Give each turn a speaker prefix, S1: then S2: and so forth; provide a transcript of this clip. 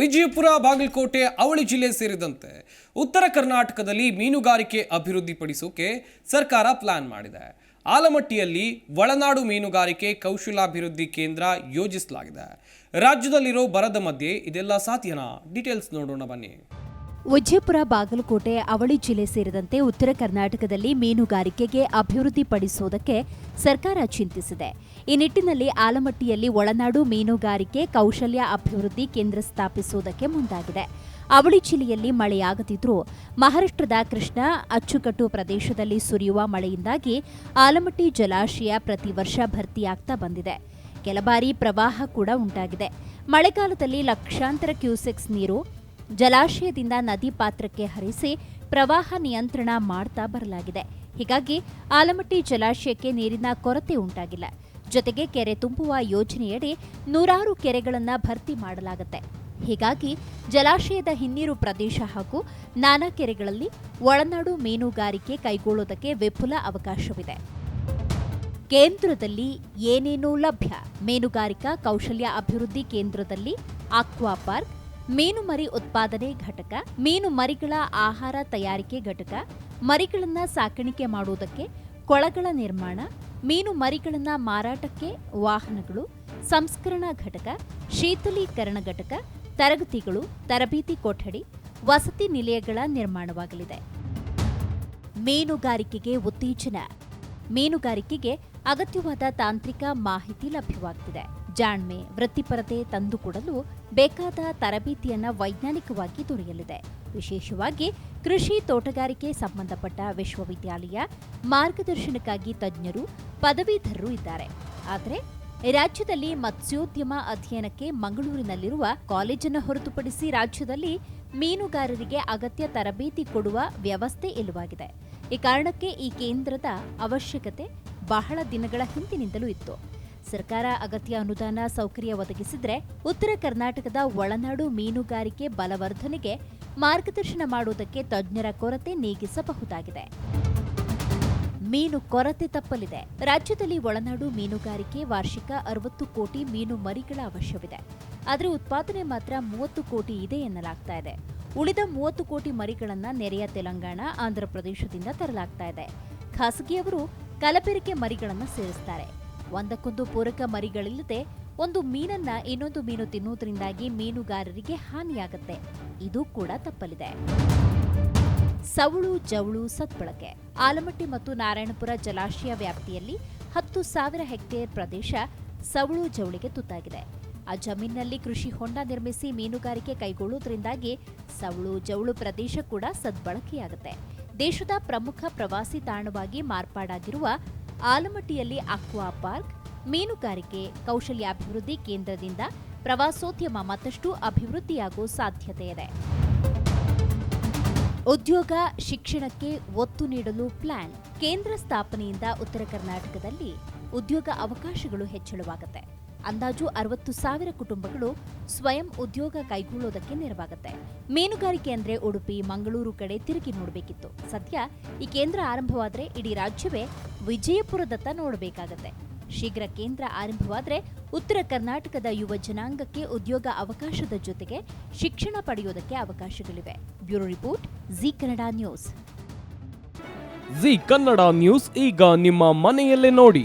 S1: ವಿಜಯಪುರ, ಬಾಗಲಕೋಟೆ, ಅವಳಿ ಜಿಲ್ಲೆ ಸೇರಿದಂತೆ ಉತ್ತರ ಕರ್ನಾಟಕದಲ್ಲಿ ಮೀನುಗಾರಿಕೆ ಅಭಿವೃದ್ಧಿಪಡಿಸೋಕೆ ಸರ್ಕಾರ ಪ್ಲಾನ್ ಮಾಡಿದೆ. ಆಲಮಟ್ಟಿಯಲ್ಲಿ ಒಳನಾಡು ಮೀನುಗಾರಿಕೆ ಕೌಶಲಾಭಿವೃದ್ಧಿ ಕೇಂದ್ರ ಯೋಜಿಸಲಾಗಿದೆ. ರಾಜ್ಯದಲ್ಲಿರೋ ಬರದ ಮಧ್ಯೆ ಇದೆಲ್ಲ ಸಾಧ್ಯನಾ? ಡೀಟೇಲ್ಸ್ ನೋಡೋಣ ಬನ್ನಿ.
S2: ವಿಜಯಪುರ ಬಾಗಲಕೋಟೆ, ಅವಳಿ ಜಿಲ್ಲೆ ಸೇರಿದಂತೆ ಉತ್ತರ ಕರ್ನಾಟಕದಲ್ಲಿ ಮೀನುಗಾರಿಕೆಗೆ ಅಭಿವೃದ್ಧಿಪಡಿಸುವುದಕ್ಕೆ ಸರ್ಕಾರ ಚಿಂತಿಸಿದೆ. ಈ ನಿಟ್ಟಿನಲ್ಲಿ ಆಲಮಟ್ಟಿಯಲ್ಲಿ ಒಳನಾಡು ಮೀನುಗಾರಿಕೆ ಕೌಶಲ್ಯ ಅಭಿವೃದ್ಧಿ ಕೇಂದ್ರ ಸ್ಥಾಪಿಸುವುದಕ್ಕೆ ಮುಂದಾಗಿದೆ. ಅವಳಿ ಜಿಲ್ಲೆಯಲ್ಲಿ ಮಳೆಯಾಗದಿದ್ದರೂ ಮಹಾರಾಷ್ಟ್ರದ ಕೃಷ್ಣ ಅಚ್ಚುಕಟ್ಟು ಪ್ರದೇಶದಲ್ಲಿ ಸುರಿಯುವ ಮಳೆಯಿಂದಾಗಿ ಆಲಮಟ್ಟಿ ಜಲಾಶಯ ಪ್ರತಿ ವರ್ಷ ಭರ್ತಿಯಾಗ್ತಾ ಬಂದಿದೆ. ಕೆಲ ಬಾರಿ ಪ್ರವಾಹ ಕೂಡ ಉಂಟಾಗಿದೆ. ಮಳೆಗಾಲದಲ್ಲಿ ಲಕ್ಷಾಂತರ ಕ್ಯೂಸೆಕ್ಸ್ ನೀರು ಜಲಾಶಯದಿಂದ ನದಿ ಪಾತ್ರಕ್ಕೆ ಹರಿಸಿ ಪ್ರವಾಹ ನಿಯಂತ್ರಣ ಮಾಡ್ತಾ ಬರಲಾಗಿದೆ. ಹೀಗಾಗಿ ಆಲಮಟ್ಟಿ ಜಲಾಶಯಕ್ಕೆ ನೀರಿನ ಕೊರತೆ ಉಂಟಾಗಿಲ್ಲ. ಜೊತೆಗೆ ಕೆರೆ ತುಂಬುವ ಯೋಜನೆಯಡಿ ನೂರಾರು ಕೆರೆಗಳನ್ನು ಭರ್ತಿ ಮಾಡಲಾಗುತ್ತೆ. ಹೀಗಾಗಿ ಜಲಾಶಯದ ಹಿನ್ನೀರು ಪ್ರದೇಶ ಹಾಗೂ ನಾನಾ ಕೆರೆಗಳಲ್ಲಿ ಒಳನಾಡು ಮೀನುಗಾರಿಕೆ ಕೈಗೊಳ್ಳುವುದಕ್ಕೆ ವಿಪುಲ ಅವಕಾಶವಿದೆ. ಕೇಂದ್ರದಲ್ಲಿ ಏನೇನು ಲಭ್ಯ? ಮೀನುಗಾರಿಕಾ ಕೌಶಲ್ಯ ಅಭಿವೃದ್ಧಿ ಕೇಂದ್ರದಲ್ಲಿ ಆಕ್ವಾ ಪಾರ್ಕ್ ಮೀನು ಮರಿ ಉತ್ಪಾದನೆ ಘಟಕ ಮೀನು ಮರಿಗಳ ಆಹಾರ ತಯಾರಿಕೆ ಘಟಕ, ಮರಿಗಳನ್ನ ಸಾಕಾಣಿಕೆ ಮಾಡುವುದಕ್ಕೆ ಕೊಳಗಳ ನಿರ್ಮಾಣ ಮೀನು ಮರಿಗಳನ್ನ ಮಾರಾಟಕ್ಕೆ ವಾಹನಗಳು, ಸಂಸ್ಕರಣಾ ಘಟಕ, ಶೀತಲೀಕರಣ ಘಟಕ, ತರಗತಿಗಳು, ತರಬೇತಿ ಕೊಠಡಿ, ವಸತಿ ನಿಲಯಗಳ ನಿರ್ಮಾಣವಾಗಲಿದೆ. ಮೀನುಗಾರಿಕೆಗೆ ಉತ್ತೇಜನ. ಮೀನುಗಾರಿಕೆಗೆ ಅಗತ್ಯವಾದ ತಾಂತ್ರಿಕ ಮಾಹಿತಿ ಲಭ್ಯವಾಗ್ತಿದೆ. ಜಾಣ್ಮೆ ವೃತ್ತಿಪರತೆ ತಂದುಕೊಡಲು ಬೇಕಾದ ತರಬೇತಿಯನ್ನ ವೈಜ್ಞಾನಿಕವಾಗಿ ದೊರೆಯಲಿದೆ. ವಿಶೇಷವಾಗಿ ಕೃಷಿ ತೋಟಗಾರಿಕೆ ಸಂಬಂಧಪಟ್ಟ ವಿಶ್ವವಿದ್ಯಾಲಯ ಮಾರ್ಗದರ್ಶನಕ್ಕಾಗಿ ತಜ್ಞರು, ಪದವೀಧರರು ಇದ್ದಾರೆ. ಆದರೆ ರಾಜ್ಯದಲ್ಲಿ ಮತ್ಸ್ಯೋದ್ಯಮ ಅಧ್ಯಯನಕ್ಕೆ ಮಂಗಳೂರಿನಲ್ಲಿರುವ ಕಾಲೇಜನ್ನು ಹೊರತುಪಡಿಸಿ ರಾಜ್ಯದಲ್ಲಿ ಮೀನುಗಾರರಿಗೆ ಅಗತ್ಯ ತರಬೇತಿ ಕೊಡುವ ವ್ಯವಸ್ಥೆ ಇಲ್ಲವಾಗಿದೆ. ಈ ಕಾರಣಕ್ಕೆ ಈ ಕೇಂದ್ರದ ಅವಶ್ಯಕತೆ ಬಹಳ ದಿನಗಳ ಹಿಂದಿನಿಂದಲೂ ಇತ್ತು. ಸರ್ಕಾರ ಅಗತ್ಯ ಅನುದಾನ ಸೌಕರ್ಯ ಒದಗಿಸಿದ್ರೆ ಉತ್ತರ ಕರ್ನಾಟಕದ ಒಳನಾಡು ಮೀನುಗಾರಿಕೆ ಬಲವರ್ಧನೆಗೆ ಮಾರ್ಗದರ್ಶನ ಮಾಡುವುದಕ್ಕೆ ತಜ್ಞರ ಕೊರತೆ ನೀಗಿಸಬಹುದಾಗಿದೆ. ಮೀನು ಕೊರತೆ ತಪ್ಪಲಿದೆ. ರಾಜ್ಯದಲ್ಲಿ ಒಳನಾಡು ಮೀನುಗಾರಿಕೆ ವಾರ್ಷಿಕ ಅರವತ್ತು ಕೋಟಿ ಮೀನು ಮರಿಗಳ ಅವಶ್ಯವಿದೆ. ಆದರೆ ಉತ್ಪಾದನೆ ಮಾತ್ರ ಮೂವತ್ತು ಕೋಟಿ ಇದೆ ಎನ್ನಲಾಗ್ತಾ ಇದೆ. ಉಳಿದ ಮೂವತ್ತು ಕೋಟಿ ಮರಿಗಳನ್ನು ನೆರೆಯ ತೆಲಂಗಾಣ, ಆಂಧ್ರಪ್ರದೇಶದಿಂದ ತರಲಾಗ್ತಾ ಇದೆ. ಖಾಸಗಿಯವರು ಕಲಬೆರಕೆ ಮರಿಗಳನ್ನು ಸೇರಿಸ್ತಾರೆ. ಒಂದಕ್ಕೊಂದು ಪೂರಕ ಮರಿಗಳಿಲ್ಲದೆ ಒಂದು ಮೀನನ್ನ ಇನ್ನೊಂದು ಮೀನು ತಿನ್ನುವುದರಿಂದಾಗಿ ಮೀನುಗಾರರಿಗೆ ಹಾನಿಯಾಗುತ್ತೆ. ಇದು ಕೂಡ ತಪ್ಪಲಿದೆ. ಸವಳು, ಜವಳು ಸದ್ಬಳಕೆ ಆಲಮಟ್ಟಿ ಮತ್ತು ನಾರಾಯಣಪುರ ಜಲಾಶಯ ವ್ಯಾಪ್ತಿಯಲ್ಲಿ ಹತ್ತು ಸಾವಿರ ಹೆಕ್ಟೇರ್ ಪ್ರದೇಶ ಸವಳು, ಜವಳಿಗೆ ತುತ್ತಾಗಿದೆ. ಆ ಜಮೀನಿನಲ್ಲಿ ಕೃಷಿ ಹೊಂಡ ನಿರ್ಮಿಸಿ ಮೀನುಗಾರಿಕೆ ಕೈಗೊಳ್ಳುವುದರಿಂದಾಗಿ ಸವಳು, ಜವಳು ಪ್ರದೇಶ ಕೂಡ ಸದ್ಬಳಕೆಯಾಗುತ್ತೆ. ದೇಶದ ಪ್ರಮುಖ ಪ್ರವಾಸಿ ತಾಣವಾಗಿ ಮಾರ್ಪಾಡಾಗಿರುವ ಆಲಮಟ್ಟಿಯಲ್ಲಿ ಅಕ್ವಾ ಪಾರ್ಕ್, ಮೀನುಗಾರಿಕೆ, ಕೌಶಲ್ಯಾಭಿವೃದ್ಧಿ ಕೇಂದ್ರದಿಂದ ಪ್ರವಾಸೋದ್ಯಮ ಮತ್ತಷ್ಟು ಅಭಿವೃದ್ಧಿಯಾಗುವ ಸಾಧ್ಯತೆ ಇದೆ ಉದ್ಯೋಗ ಶಿಕ್ಷಣಕ್ಕೆ ಒತ್ತು ನೀಡಲು ಪ್ಲಾನ್, ಕೇಂದ್ರ ಸ್ಥಾಪನೆಯಿಂದ ಉತ್ತರ ಕರ್ನಾಟಕದಲ್ಲಿ ಉದ್ಯೋಗ ಅವಕಾಶಗಳು ಹೆಚ್ಚಳವಾಗುತ್ತೆ. ಅಂದಾಜು ಅರವತ್ತು ಸಾವಿರ ಕುಟುಂಬಗಳು ಸ್ವಯಂ ಉದ್ಯೋಗ ಕೈಗೊಳ್ಳೋದಕ್ಕೆ ನೆರವಾಗುತ್ತೆ. ಮೀನುಗಾರಿಕೆ ಅಂದ್ರೆ ಉಡುಪಿ, ಮಂಗಳೂರು ಕಡೆ ತಿರುಗಿ ನೋಡಬೇಕಿತ್ತು. ಸದ್ಯ ಈ ಕೇಂದ್ರ ಆರಂಭವಾದ್ರೆ ಇಡೀ ರಾಜ್ಯವೇ ವಿಜಯಪುರದತ್ತ ನೋಡಬೇಕಾಗತ್ತೆ. ಶೀಘ್ರ ಕೇಂದ್ರ ಆರಂಭವಾದ್ರೆ ಉತ್ತರ ಕರ್ನಾಟಕದ ಯುವ ಜನಾಂಗಕ್ಕೆ ಉದ್ಯೋಗ ಅವಕಾಶದ ಜೊತೆಗೆ ಶಿಕ್ಷಣ ಪಡೆಯೋದಕ್ಕೆ ಅವಕಾಶಗಳಿವೆ. Bureau report, Zee Kannada news.
S1: Zee Kannada news ಈಗ ನಿಮ್ಮ ಮನೆಯಲ್ಲೇ ನೋಡಿ.